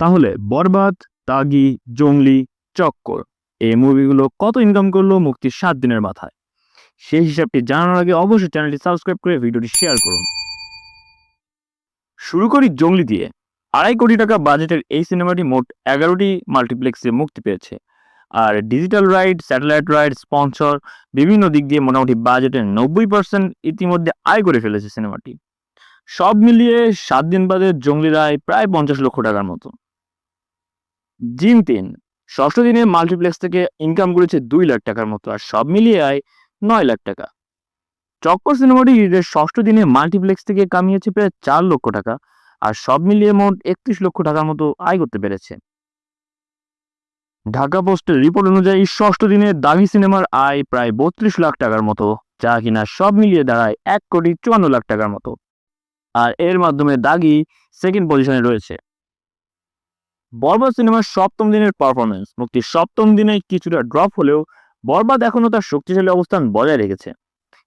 তাহলে বরবাদ, তাগি, জঙ্গলি, চক্কর, এই মুভিগুলো কত ইনকাম করল মুক্তির সাত দিনের মাথায়? সেই হিসাবটি জানানোর আগে অবশ্যই চ্যানেলটি সাবস্ক্রাইব করে ভিডিওটি শেয়ার করুন। শুরু করি জঙ্গলি দিয়ে। আড়াই কোটি টাকা বাজেটের এই সিনেমাটি মোট এগারোটি মাল্টিপ্লেক্সে মুক্তি পেয়েছে। আর digital rights satellite rights sponsor বিভিন্ন দিক দিয়ে মোটামুটি বাজেটের নব্বই পার্সেন্ট ইতিমধ্যে আয় করে ফেলেছে সিনেমাটি সব মিলিয়ে সাত দিন বাদে জঙ্গলি রায় প্রায় পঞ্চাশ লক্ষ টাকার মতো। জিম তিন। ষষ্ঠ দিনে মাল্টিপ্লেক্স থেকে ইনকাম করেছে দুই লাখ টাকার মতো আর সব মিলিয়ে আয় নয় লাখ টাকা। চক্কর সিনেমাটি ঈদের ষষ্ঠ দিনে মাল্টিপ্লেক্স থেকে কামিয়েছে প্রায় চার লক্ষ টাকা আর সব মিলিয়ে মোট একত্রিশ লক্ষ টাকার মতো আয় করতে পেরেছে। ঢাকা পোস্টের রিপোর্ট অনুযায়ী ষষ্ঠ দিনে দামি সিনেমার আয় প্রায় বত্রিশ লাখ টাকার মতো, যা কিনা সব মিলিয়ে দাঁড়ায় এক কোটি চুয়ান্ন লাখ টাকার মতো। আর এর মাধ্যমে দাগি সেকেন্ড পজিশনে রয়েছে। বরবাদ সিনেমার সপ্তম দিনের পারফরমেন্স মুক্তির সপ্তম দিনে কিছুটা ড্রপ হলেও বরবাদ এখনও তার শক্তিশালী অবস্থান বজায় রেখেছে।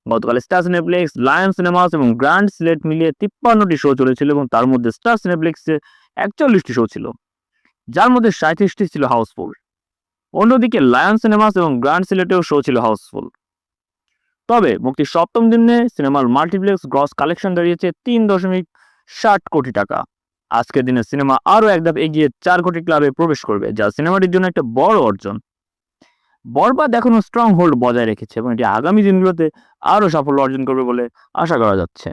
গতকাল স্টার সিনেপ্লেক্স লায়ন সিনেমাস এবং গ্র্যান্ড সিলেট মিলিয়ে তিপ্পান্নটি শো চলেছিল এবং তার মধ্যে স্টার সিনেপ্লেক্সে একচল্লিশটি শো ছিল, যার মধ্যে সাঁত্রিশটি ছিল হাউসফুল অন্যদিকে লায়ন সিনেমাস এবং গ্র্যান্ড সিলেটেও শো ছিল হাউসফুল তবে মুক্তির সপ্তম দিনে সিনেমার মাল্টিপ্লেক্স গ্রস কালেকশন দাঁড়িয়েছে তিন দশমিক ষাট কোটি টাকা। আজকের দিনে সিনেমা আরও এক ধাপ এগিয়ে চার কোটি ক্লাবে প্রবেশ করবে, যা সিনেমাটির জন্য একটা বড় অর্জন। বরবাদ এখনও স্ট্রং হোল্ড বজায় রেখেছে এবং এটি আগামী দিনগুলোতে আরও সাফল্য অর্জন করবে বলে আশা করা যাচ্ছে।